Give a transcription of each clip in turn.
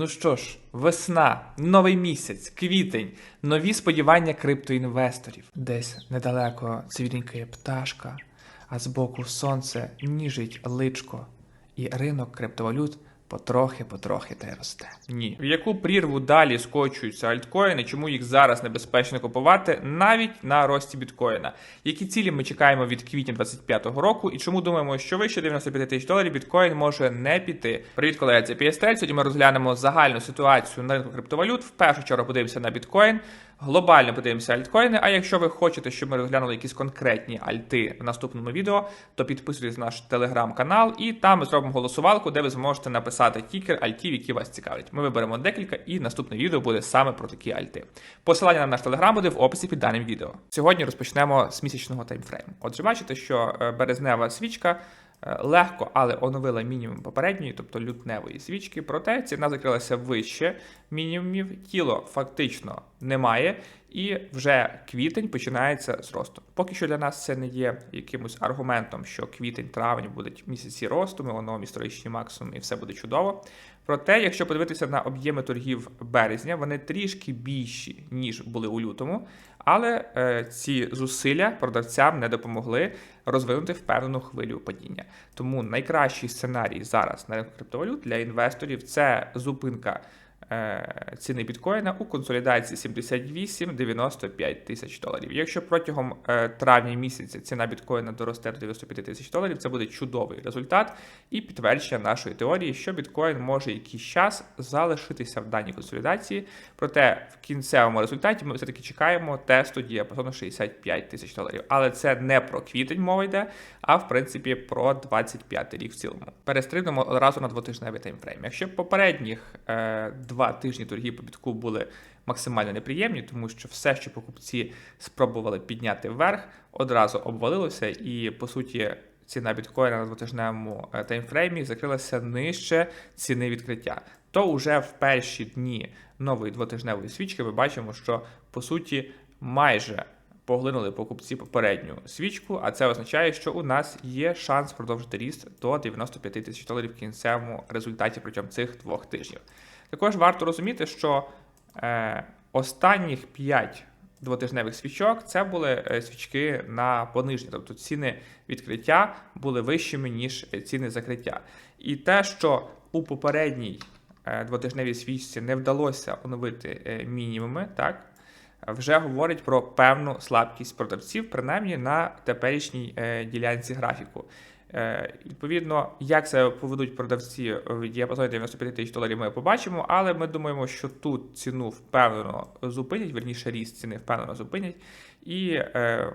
Ну що ж, весна, новий місяць, квітень, нові сподівання криптоінвесторів. Десь недалеко цвірінькає пташка, а збоку сонце ніжить личко, і ринок криптовалют потрохи-потрохи та й росте. Ні. В яку прірву далі скочуються альткоїни, чому їх зараз небезпечно купувати навіть на рості біткоїна? Які цілі ми чекаємо від квітня 25-го року, і чому думаємо, що вище 95 тисяч доларів біткоін може не піти? Привіт, колеги, це PSTL. Сьогодні ми розглянемо загальну ситуацію на ринку криптовалют. В першу чергу подивимося на біткоін. Глобально подивимося альткоїни. А якщо ви хочете, щоб ми розглянули якісь конкретні альти в наступному відео, то підписуйтесь на наш телеграм-канал, і там ми зробимо голосувалку, де ви зможете написати тікер альтів, які вас цікавлять. Ми виберемо декілька, і наступне відео буде саме про такі альти. Посилання на наш телеграм буде в описі під даним відео. Сьогодні розпочнемо з місячного таймфрейму. Отже, бачите, що е, березнева свічка. Е, Легко, але оновила мінімум попередньої, тобто лютневої свічки. Проте ціна закрилася вище мінімумів. Тіло фактично немає, і вже квітень починається з росту. Поки що для нас це не є якимось аргументом, що квітень-травень будуть місяці росту, ми оновимо історичні максимуми і все буде чудово. Проте, якщо подивитися на об'єми торгів березня, вони трішки більші, ніж були у лютому. Але е, ці зусилля продавцям не допомогли розвинути впевнену хвилю падіння. Тому найкращий сценарій зараз на ринку криптовалют для інвесторів це зупинка ціни біткоїна у консолідації 78-95 тисяч доларів. Якщо протягом е, травня місяця ціна біткоїна доросте до 95 тисяч доларів, це буде чудовий результат і підтвердження нашої теорії, що біткоін може якийсь час залишитися в даній консолідації. Проте в кінцевому результаті ми все-таки чекаємо тесту діапазону 65 тисяч доларів. Але це не про квітень мова йде, а в принципі про 25 рік в цілому. Перестрибнемо одразу на двотижневий таймфрейм. Якщо попередніх е, два тижні торгів по бітку були максимально неприємні, тому що все, що покупці спробували підняти вверх, одразу обвалилося, і по суті. Ціна біткоїна на двотижневому е, таймфреймі закрилася нижче ціни відкриття. То вже в перші дні нової двотижневої свічки ми бачимо, що по суті майже поглинули покупці попередню свічку, а це означає, що у нас є шанс продовжити ріст до 95 тисяч доларів в кінцевому результаті протягом цих двох тижнів. Також варто розуміти, що е, останніх 5 двотижневих свічок це були е, свічки на пониження, тобто ціни відкриття були вищими, ніж ціни закриття. І те, що у попередній е, двотижневій свічці не вдалося оновити е, мінімуми, так, вже говорить про певну слабкість продавців, принаймні на теперішній ділянці графіку. Е, Відповідно, як це поведуть продавці в діапазоні 95 тисяч доларів, ми побачимо, але ми думаємо, що тут ціну впевнено зупинять, верніше ріст ціни впевнено зупинять, і е,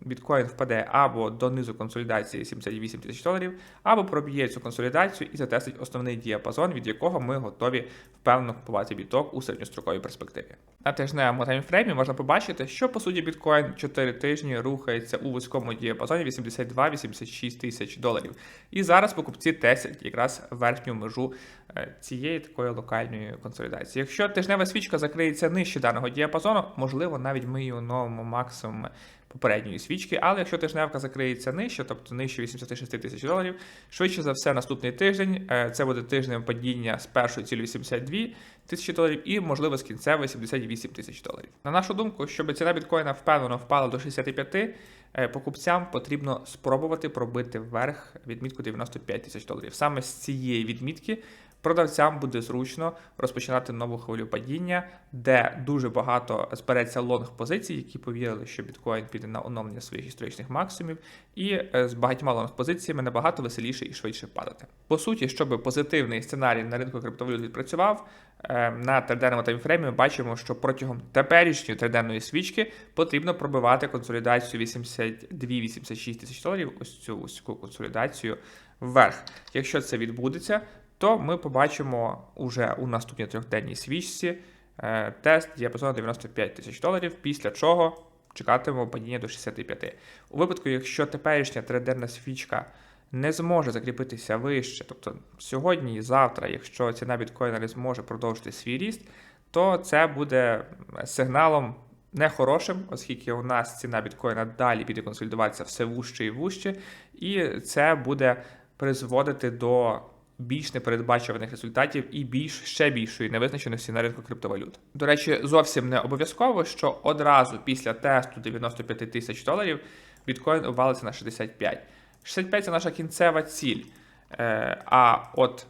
біткоін впаде або до низу консолідації 78 тисяч доларів, або проб'є цю консолідацію і затестить основний діапазон, від якого ми готові впевнено купувати біток у середньостроковій перспективі. На тижневому таймфреймі можна побачити, що по суті біткоін 4 тижні рухається у вузькому діапазоні 82-86 тисяч доларів. І зараз покупці тестять якраз верхню межу е, цієї такої локальної консолідації. Якщо тижнева свічка закриється нижче даного діапазону, можливо, навіть ми її оновимо максимум попередньої свічки, але якщо тижневка закриється нижче, тобто нижче 86 тисяч доларів, швидше за все, наступний тиждень е, це буде тижнем падіння з першої цілі 82 тисячі доларів і, можливо, з кінцевої 78 тисяч доларів. На нашу думку, щоб ціна біткоїна впевнено впала до 65, е, покупцям потрібно спробувати пробити вверх відмітку 95 тисяч доларів. Саме з цієї відмітки продавцям буде зручно розпочинати нову хвилю падіння, де дуже багато збереться лонг позицій, які повірили, що біткоін піде на оновлення своїх історичних максимумів, і е, з багатьма лонг позиціями набагато веселіше і швидше падати. По суті, щоб позитивний сценарій на ринку криптовалют відпрацював, е, на триденному таймфреймі ми бачимо, що протягом теперішньої триденної свічки потрібно пробивати консолідацію 82-86 тисяч доларів, ось цю вузьку консолідацію вверх. Якщо це відбудеться, то ми побачимо уже у наступній трьохденній свічці е, тест діапазону 95 тисяч доларів, після чого чекатимемо падіння до 65. У випадку, якщо теперішня триденна свічка не зможе закріпитися вище, тобто сьогодні і завтра, якщо ціна біткоїна не зможе продовжити свій ріст, то це буде сигналом нехорошим, оскільки у нас ціна біткоїна далі піде консолідуватися все вужче і вужче, і це буде призводити до більш непередбачуваних результатів і більш ще більшої невизначеності на ринку криптовалют. До речі, зовсім не обов'язково, що одразу після тесту 95 тисяч доларів біткоін обвалиться на 65. 65 це наша кінцева ціль. Е, а от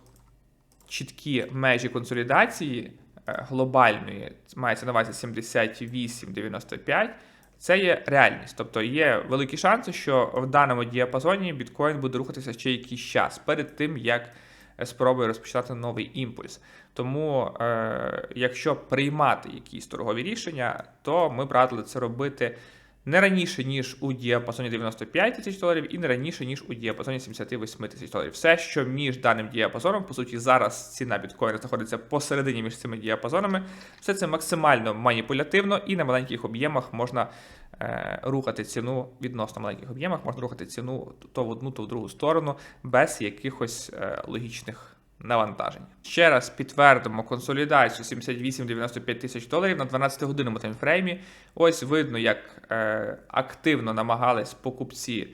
чіткі межі консолідації е, глобальної, мається на увазі 78-95, це є реальність. Тобто є великі шанси, що в даному діапазоні біткоін буде рухатися ще якийсь час перед тим, як спробує розпочати новий імпульс. Тому, е, якщо приймати якісь торгові рішення, то ми б радили це робити не раніше, ніж у діапазоні 95 тисяч доларів, і не раніше, ніж у діапазоні 78 тисяч доларів. Все, що між даним діапазоном, по суті, зараз ціна біткоїна знаходиться посередині між цими діапазонами. Все це максимально маніпулятивно і на маленьких об'ємах можна е, рухати ціну відносно маленьких об'ємах, можна рухати ціну то в одну, то в другу сторону без якихось е, логічних навантажень. Ще раз підтвердимо консолідацію 78-95 тисяч доларів на 12-годинному таймфреймі. Ось видно, як е, активно намагались покупці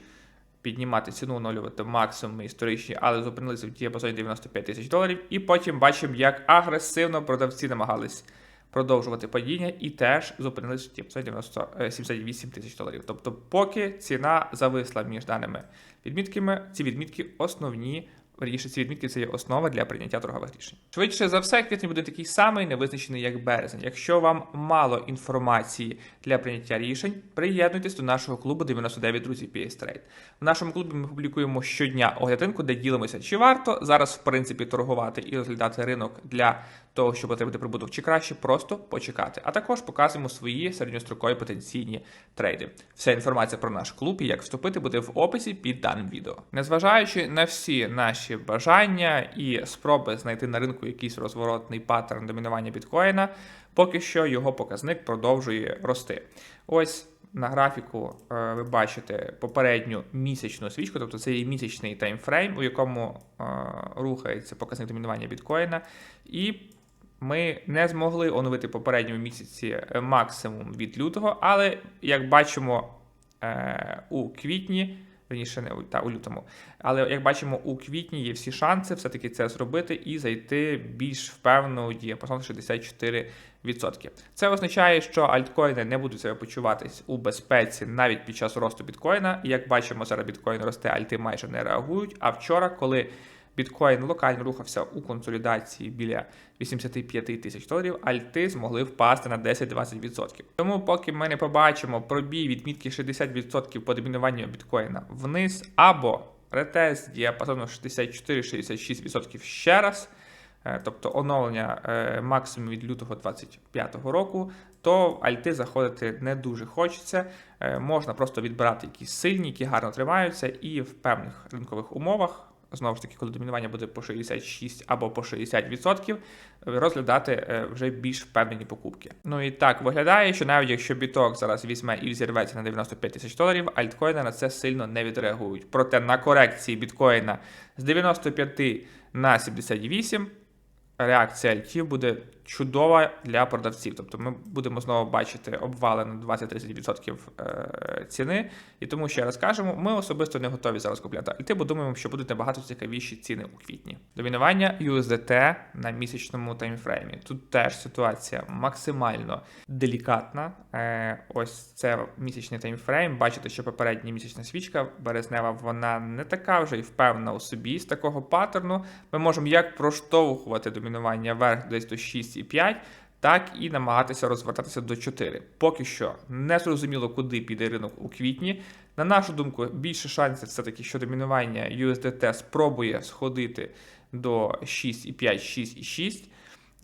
піднімати ціну, оновлювати максимуми історичні, але зупинилися в діапазоні 95 тисяч доларів. І потім бачимо, як агресивно продавці намагались продовжувати падіння і теж зупинилися в діапазоні 90, е, 78 тисяч доларів. Тобто, поки ціна зависла між даними відмітками, ці відмітки основні. Верніше, ці відмітки це є основа для прийняття торгових рішень. Швидше за все, квітень буде такий самий невизначений, як березень. Якщо вам мало інформації для прийняття рішень, приєднуйтесь до нашого клубу 99 друзів PS Trade. В нашому клубі ми публікуємо щодня оглядинку, де ділимося, чи варто зараз, в принципі, торгувати і розглядати ринок для того, щоб отримати прибуток, чи краще просто почекати. А також показуємо свої середньострокові потенційні трейди. Вся інформація про наш клуб і як вступити буде в описі під даним відео. Незважаючи на всі наші бажання і спроби знайти на ринку якийсь розворотний паттерн домінування біткоїна, поки що його показник продовжує рости. Ось. На графіку е, ви бачите попередню місячну свічку, тобто це є місячний таймфрейм, у якому е, рухається показник домінування біткоїна, і ми не змогли оновити попередньому місяці е, максимум від лютого, але як бачимо у квітні, верніше не та у лютому, але як бачимо, у квітні є всі шанси все-таки це зробити і зайти більш впевнено у діапазон 64%. Це означає, що альткоїни не будуть себе почуватись у безпеці навіть під час росту біткоїна. І як бачимо, зараз біткоїн росте, альти майже не реагують. А вчора, коли біткоін локально рухався у консолідації біля 85 тисяч доларів, альти змогли впасти на 10-20%. Тому, поки ми не побачимо пробій відмітки 60% по домінуванню біткоїна вниз, або ретест діапазону 64-66% ще раз. е, Тобто оновлення е, максимум від лютого 2025 року, то в альти заходити не дуже хочеться. Е, Можна просто відбирати якісь сильні, які гарно тримаються, і в певних ринкових умовах, знову ж таки, коли домінування буде по 66 або по 60%, розглядати е, вже більш впевнені покупки. Ну і так виглядає, що навіть якщо біток зараз візьме і взірветься на 95 тисяч доларів, альткоїни на це сильно не відреагують. Проте на корекції біткоїна з 95 на 78 реакція альтів буде чудова для продавців. Тобто ми будемо знову бачити обвали на 20-30% е, ціни. І тому ще раз кажемо, ми особисто не готові зараз купляти альти, бо думаємо, що будуть набагато цікавіші ціни у квітні. Домінування USDT на місячному таймфреймі. Тут теж ситуація максимально делікатна. Е, Ось це місячний таймфрейм. Бачите, що попередня місячна свічка березнева, вона не така вже й впевнена у собі. З такого паттерну ми можемо як проштовхувати домінування вверх десь до 6,5, так і намагатися розвертатися до 4. Поки що не зрозуміло, куди піде ринок у квітні. На нашу думку, більше шансів все-таки, що домінування USDT спробує сходити до 6,5, 6,6.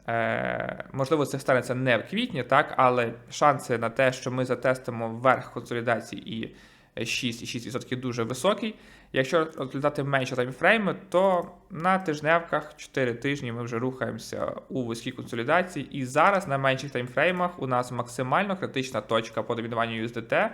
Е, можливо, це станеться не в квітні, так, але шанси на те, що ми затестимо вверх консолідації і 6,6% дуже високий. Якщо розглядати менше таймфрейми, то на тижневках 4 тижні ми вже рухаємося у вузькій консолідації. І зараз на менших таймфреймах у нас максимально критична точка по домінуванню USDT,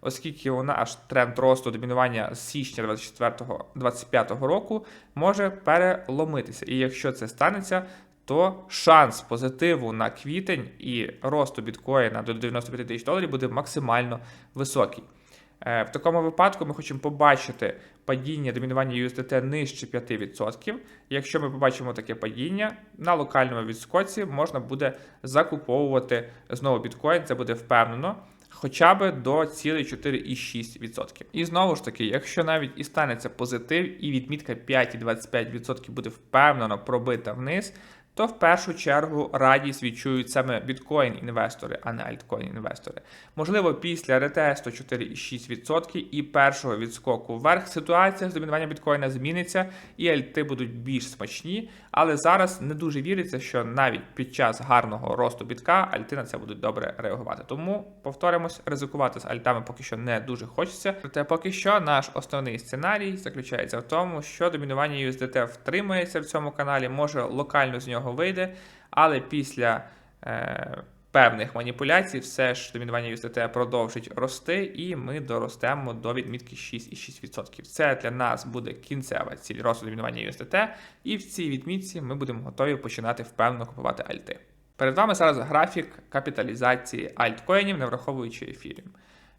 оскільки вона аж тренд росту домінування з січня 2025 року може переломитися. І якщо це станеться, то шанс позитиву на квітень і росту біткоїна до 95 тисяч доларів буде максимально високий. Е, В такому випадку ми хочемо побачити падіння домінування USDT нижче 5%. Якщо ми побачимо таке падіння, на локальному відскоці можна буде закуповувати знову біткоін, це буде впевнено. Хоча б до цілей 4,6%. І знову ж таки, якщо навіть і станеться позитив, і відмітка 5,25% буде впевнено пробита вниз, то в першу чергу радість відчують саме біткоін-інвестори, а не альткоін-інвестори. Можливо, після ретесту 4,6% і першого відскоку вверх ситуація з домінуванням біткоїна зміниться, і альти будуть більш смачні, але зараз не дуже віриться, що навіть під час гарного росту бітка альти на це будуть добре реагувати. Тому повторимось, ризикувати з альтами поки що не дуже хочеться. Проте поки що наш основний сценарій заключається в тому, що домінування USDT втримається в цьому каналі, може локально з нього вийде, але після е, певних маніпуляцій все ж домінування USDT продовжить рости, і ми доростемо до відмітки 6,6%. Це для нас буде кінцева ціль росту домінування USDT, і в цій відмітці ми будемо готові починати впевнено купувати альти. Перед вами зараз графік капіталізації альткоїнів, не враховуючи ефіріум.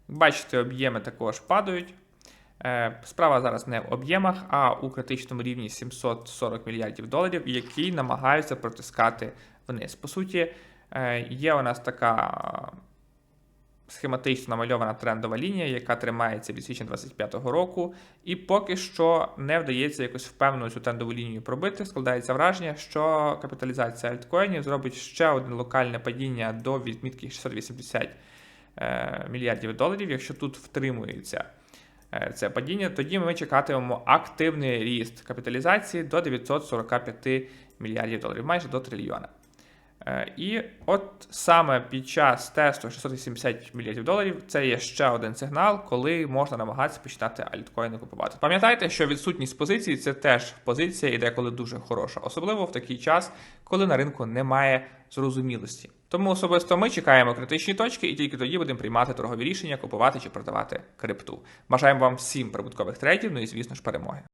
Бачите, об'єми також падають. Е, Справа зараз не в об'ємах, а у критичному рівні 740 мільярдів доларів, які намагаються протискати вниз. По суті, е, є у нас така схематично намальована трендова лінія, яка тримається від січня 25-го року, і поки що не вдається якось впевнено цю трендову лінію пробити. Складається враження, що капіталізація альткоїнів зробить ще одне локальне падіння до відмітки 680 е, мільярдів доларів, якщо тут втримується е, це падіння, тоді ми чекатимемо активний ріст капіталізації до 945 мільярдів доларів, майже до трильйона. Е, І от саме під час тесту 670 мільярдів доларів це є ще один сигнал, коли можна намагатися починати альткоїни купувати. Пам'ятайте, що відсутність позицій це теж позиція і деколи дуже хороша, особливо в такий час, коли на ринку немає зрозумілості. Тому особисто ми чекаємо критичні точки і тільки тоді будемо приймати торгові рішення, купувати чи продавати крипту. Бажаємо вам всім прибуткових трейдів, ну і звісно ж перемоги.